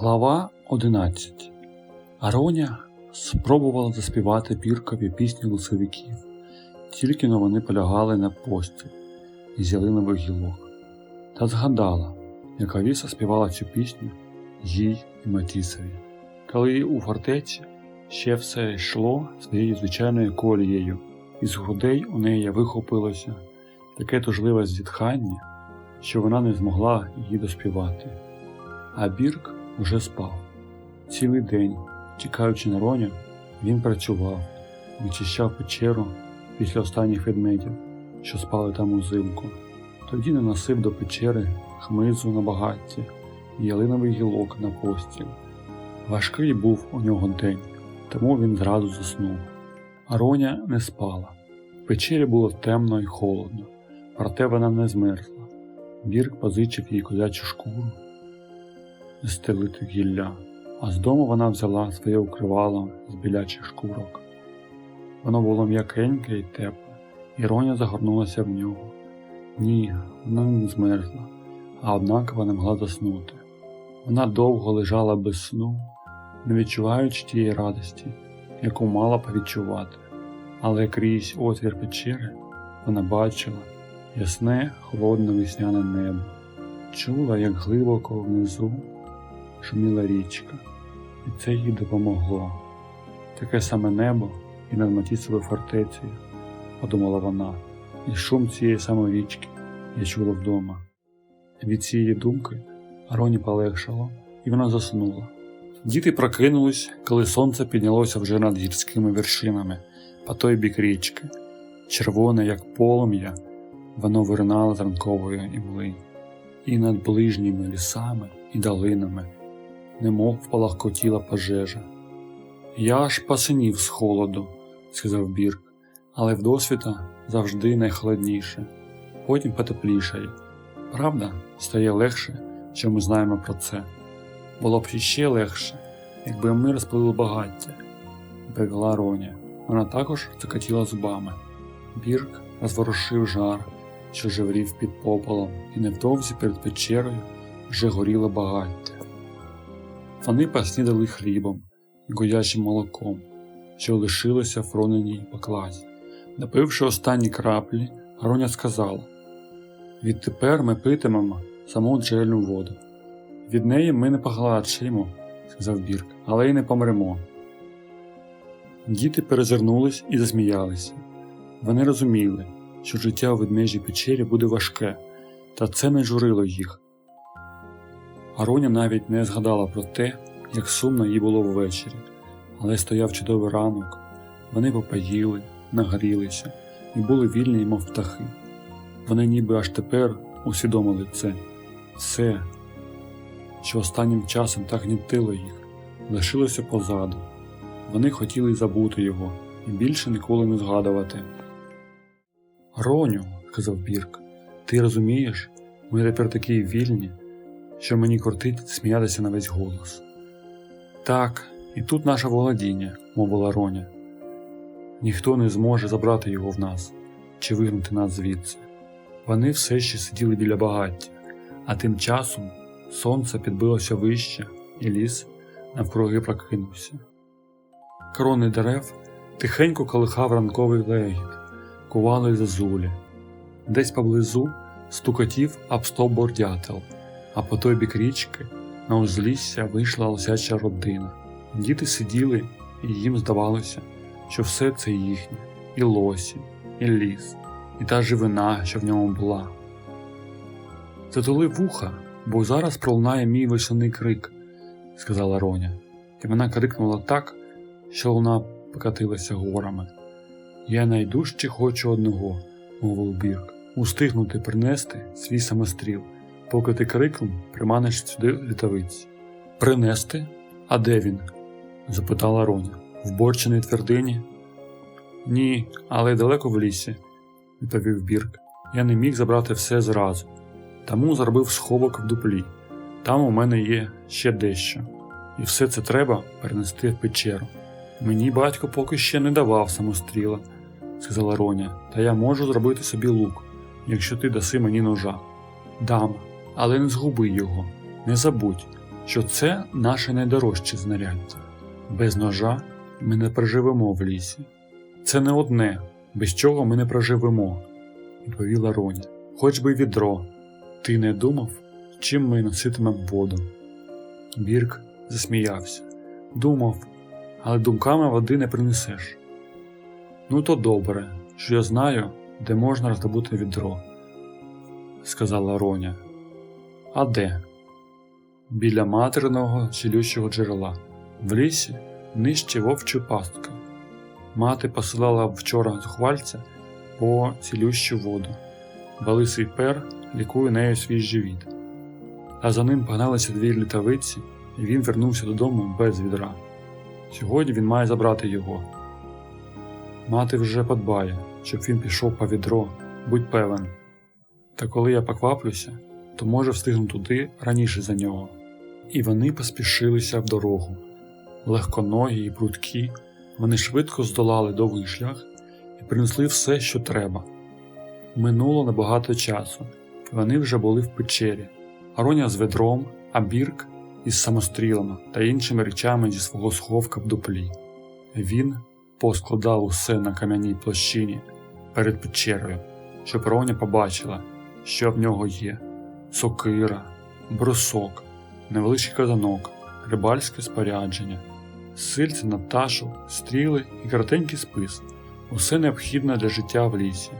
Глава 11 Ароня спробувала заспівати Біркові пісню лісовиків, тільки но вони полягали на постіль із ялинових гілок, та згадала, як Авіса співала цю пісню їй і Матісові. Коли у фортеці ще все йшло своєю звичайною колією, із грудей у неї вихопилося таке тужливе зітхання, що вона не змогла її доспівати. А Бірк уже спав. Цілий день, чекаючи на Роню, він працював, вичищав печеру після останніх ведмедів, що спали там узимку. Тоді наносив до печери хмизу на багатті і ялиновий гілок на постіль. Важкий був у нього день, тому він зразу заснув. А Роня не спала. В печері було темно і холодно, проте вона не змерзла. Бірк позичив їй козячу шкуру стелити гілля, а з дому вона взяла своє укривало з білячих шкурок. Воно було м'якеньке і тепле, і загорнулася в нього. Ні, вона не змерзла, а однаково не могла заснути. Вона довго лежала без сну, не відчуваючи тієї радості, яку мала повідчувати, але крізь отвір печери вона бачила ясне, холодне весняне небо, чула, як глибоко внизу шуміла річка, і це їй допомогло. Таке саме небо і над Матісовою фортецею, подумала вона, і шум цієї самої річки я чула вдома. Від цієї думки Ароні полегшало, і вона заснула. Діти прокинулись, коли сонце піднялося вже над гірськими вершинами по той бік річки. Червоне, як полум'я, воно виринало з ранкової імли, і над ближніми лісами і долинами немов палахкотіла пожежа. Я аж посинів з холоду, сказав Бірк, але в досвіта завжди найхолодніше, потім потеплішає. Правда, стає легше, що ми знаємо про це. Було б іще легше, якби ми розпалили багаття, бегла Роня. Вона також закатіла зубами. Бірк розворушив жар, що живрів під пополом, і невдовзі перед печерою вже горіло багаття. Вони поснідали хлібом і гудячим молоком, що лишилося в роненій поклазі. Напивши останні краплі, Гроня сказала Відтепер ми питимемо саму джерельну воду. Від неї ми не погладшаємо, сказав Бірк, але й не помремо. Діти перезирнулись і засміялися. Вони розуміли, що життя у ведмежій печері буде важке, та це не журило їх. Ароня навіть не згадала про те, як сумно їй було ввечері, але стояв чудовий ранок. Вони попоїли, нагрілися і були вільні, мов птахи. Вони ніби аж тепер усвідомили це, все, що останнім часом так гнітило їх, лишилося позаду. Вони хотіли забути його і більше ніколи не згадувати. Роню, сказав Бірк, ти розумієш, ми тепер такі вільні що мені кортить сміятися на весь голос. Так, і тут наше володіння, мовила Роня. Ніхто не зможе забрати його в нас чи вигнати нас звідси. Вони все ще сиділи біля багаття, а тим часом сонце підбилося вище, і ліс навкруги прокинувся. Крони дерев тихенько колихав ранковий легіт, кували зазулі. Десь поблизу стукотів об стовбур дятел а по той бік річки на узлісся вийшла лосяча родина. Діти сиділи, і їм здавалося, що все це їхнє, і лосі, і ліс, і та живина, що в ньому була. Затули вуха, бо зараз пролунає мій весняний крик, сказала Роня, і вона крикнула так, що луна покатилася горами. Я найдужче хочу одного, мовив Бірк, устигнути принести свій самостріл поки ти криком приманиш сюди літавиць. Принести? А де він? запитала Роня. В борченій твердині? Ні, але й далеко в лісі, відповів Бірк. Я не міг забрати все зразу, тому зробив сховок в дуплі. Там у мене є ще дещо, і все це треба перенести в печеру. Мені батько поки ще не давав самостріла, сказала Роня, та я можу зробити собі лук, якщо ти даси мені ножа. Дам, але не згуби його, не забудь, що це наше найдорожче знаряддя. Без ножа ми не проживемо в лісі. Це не одне, без чого ми не проживемо, відповіла Роня. Хоч би відро. Ти не думав, чим ми носитимемо воду? Бірк засміявся. Думав, але думками води не принесеш. Ну, то добре, що я знаю, де можна роздобути відро, сказала Роня. А де? Біля материного цілющого джерела, в лісі нижче вовчої пастки. Мати посилала вчора зухвальця по цілющу воду. Балисий пер лікує нею свій живіт. А за ним погналися дві літавиці, і він вернувся додому без відра. Сьогодні він має забрати його. Мати вже подбає, щоб він пішов по відро, будь певен. Та коли я покваплюся, то може встигну туди раніше за нього. І вони поспішилися в дорогу. Легконогі і прудкі, вони швидко здолали довгий шлях і принесли все, що треба. Минуло небагато часу, і вони вже були в печері, Ароня з ведром, а Бірк із самострілами та іншими речами зі свого сховка в дуплі. Він поскладав усе на кам'яній площині перед печерою, щоб Роня побачила, що в нього є: сокира, брусок, невеличкий казанок, рибальське спорядження, сильце на пташу, стріли і коротенький спис усе необхідне для життя в лісі.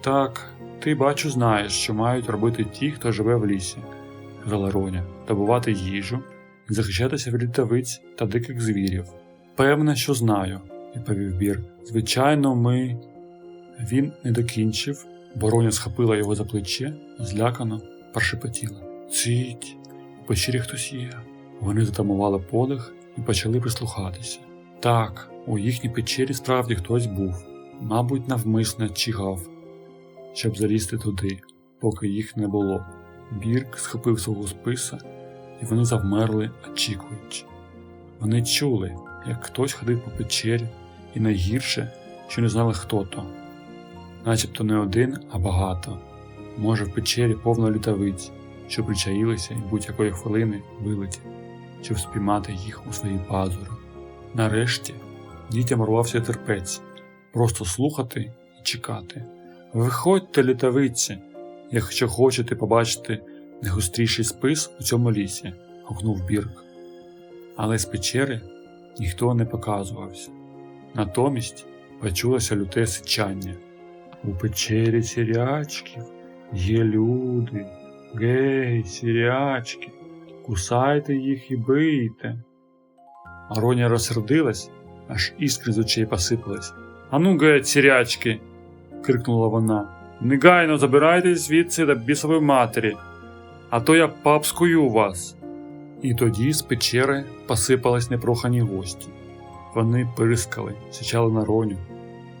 Так, ти бачу, знаєш, що мають робити ті, хто живе в лісі, сказала Роня, добувати їжу захищатися від літавиць та диких звірів. Певне, що знаю, відповів Бір. Звичайно, ми. Він не докінчив, бо Роня схопила його за плече, злякано прошепотіла. Цить, у печері хтось є. Вони затамували подих і почали прислухатися. Так, у їхній печері справді хтось був, мабуть, навмисно чигав, щоб залізти туди, поки їх не було. Бірк схопив свого списа, і вони завмерли, очікуючи. Вони чули, як хтось ходив по печері, і найгірше, що не знали хто то. Начебто не один, а багато. Може, в печері повно літавиць, що причаїлися і будь-якої хвилини вилетять, щоб спіймати їх у свої пазури. Нарешті дітям рвався терпець, просто слухати і чекати. Виходьте, літавиці, якщо хочете побачити найгостріший спис у цьому лісі, гукнув Бірк. Але з печери ніхто не показувався. Натомість почулося люте сичання. У печері сірячків є люди. Гей, сірячки, кусайте їх і бийте. Ароня розсердилась, аж іскри з очей посипались. Ану, геть, сірячки. крикнула вона. Негайно забирайтесь звідси до бісової матері, а то я папскую вас. І тоді з печери посипались непрохані гості. Вони пирскали, сичали на роню.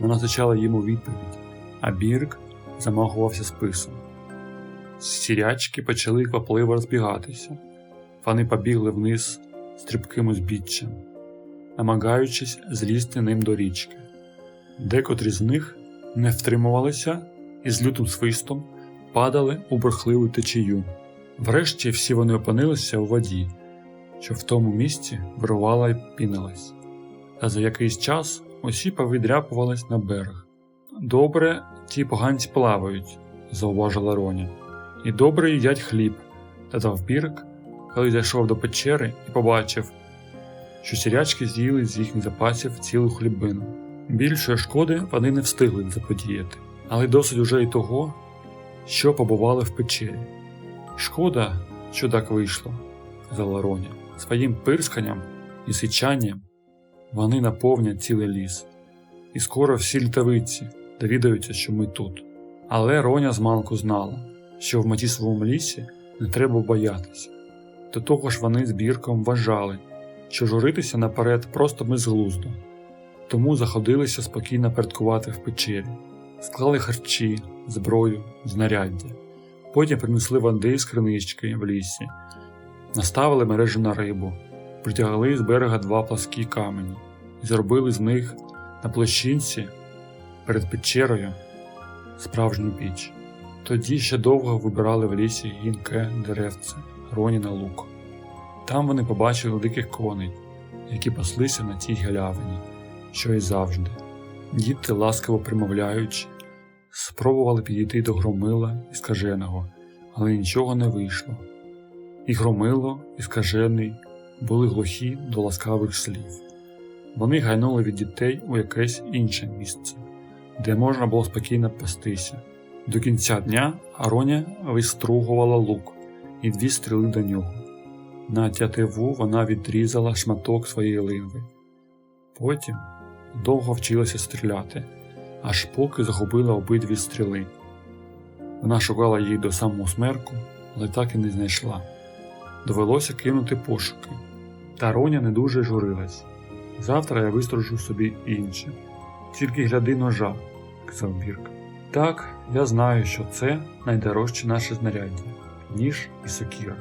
Вона сичала їм у відповідь, а Бірк замахувався списом. Сірячки почали квапливо розбігатися. Вони побігли вниз стрибким узбіччям, намагаючись злізти ним до річки. Декотрі з них не втримувалися і з лютим свистом падали у бурхливу течію. Врешті всі вони опинилися у воді, що в тому місці вирувала й пінилась. Та за якийсь час усі повідряпувались на берег. Добре, ті поганці плавають, зауважила Роня, і добре їдять хліб, додав Бірк, коли зайшов до печери і побачив, що сірячки з'їли з їхніх запасів цілу хлібину. Більшої шкоди вони не встигли заподіяти, але досить уже й того, що побували в печері. Шкода, що так вийшло, сказала Роня. Своїм пирсканням і сичанням вони наповнять цілий ліс, і скоро всі літавиці довідаються, що ми тут. Але Роня з Манку знала, що в матісовому лісі не треба боятися. До того ж вони з бірком вважали, що журитися наперед просто безглуздо, тому заходилися спокійно передкувати в печері, склали харчі, зброю, знаряддя. Потім принесли води з кринички в лісі, наставили мережу на рибу, притягли з берега два пласкі камені і зробили з них на площинці перед печерою справжню піч. Тоді ще довго вибирали в лісі гінке деревце, роні на лук. Там вони побачили диких коней, які паслися на тій галявині, що й завжди. Діти, ласкаво примовляючи, спробували підійти до громила і скаженого, але нічого не вийшло. І громило, і скажений були глухі до ласкавих слів. Вони гайнули від дітей у якесь інше місце, де можна було спокійно пастися. До кінця дня Ароня вистругувала лук і дві стріли до нього. На тятиву вона відрізала шматок своєї линви. Потім довго вчилася стріляти, аж поки загубила обидві стріли. Вона шукала їх до самого смерку, але так і не знайшла. Довелося кинути пошуки. Та Роня не дуже журилась. Завтра я вистружу собі інше. Тільки гляди ножа, казав Бірк. Так, я знаю, що це найдорожче наше знаряддя, ніж і сокіра.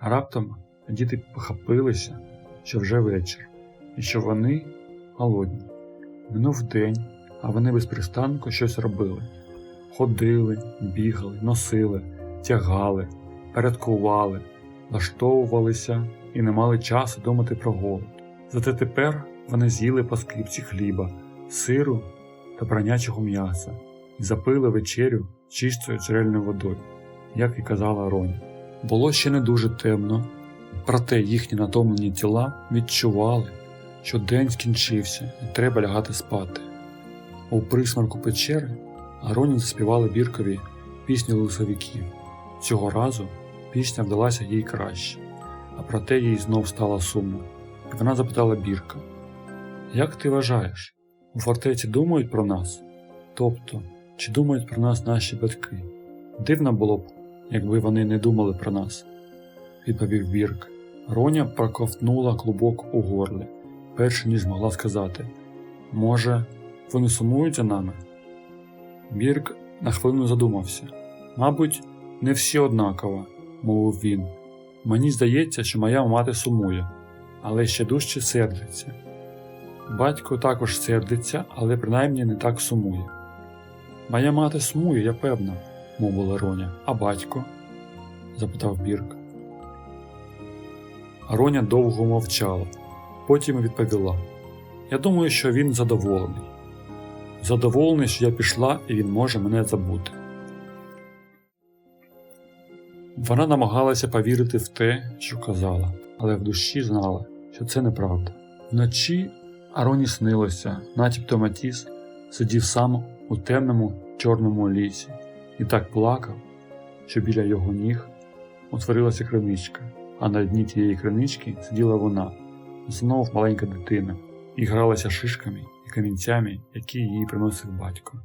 Раптом діти похопилися, що вже вечір, і що вони голодні. Минув день, а вони безпристанку щось робили. Ходили, бігали, носили, тягали, порядкували, влаштовувалися і не мали часу думати про голод. Зате тепер вони з'їли по скріпці хліба, сиру та бранячого м'яса і запили вечерю чистою джерельною водою, як і казала Роня. Було ще не дуже темно, проте їхні натомлені тіла відчували, що день скінчився і треба лягати спати. У присмарку печери Ароні заспівали біркові пісню лисовиків. Цього разу пісня вдалася їй краще, а проте їй знов стало сумно. І вона запитала Бірка: Як ти вважаєш, у фортеці думають про нас? Тобто, чи думають про нас наші батьки? Дивно було б, якби вони не думали про нас, відповів Бірк. Роня проковтнула клубок у горлі, перш ніж могла сказати Може, вони сумують за нами? Бірк на хвилину задумався. Мабуть, не всі однаково, мовив він. Мені здається, що моя мати сумує, але ще дужче сердиться. Батько також сердиться, але принаймні не так сумує. Моя мати сумує, я певна, мовила Роня. А батько? запитав Бірк. Роня довго мовчала, потім відповіла: Я думаю, що він задоволений. Задоволений, що я пішла і він може мене забути. Вона намагалася повірити в те, що казала, але в душі знала, що це неправда. Вночі Ароні снилося, начебто Матіс сидів сам у темному чорному лісі і так плакав, що біля його ніг утворилася криничка, а на дні тієї кринички сиділа вона, знов маленька дитина, і гралася шишками і камінцями, які їй приносив батько.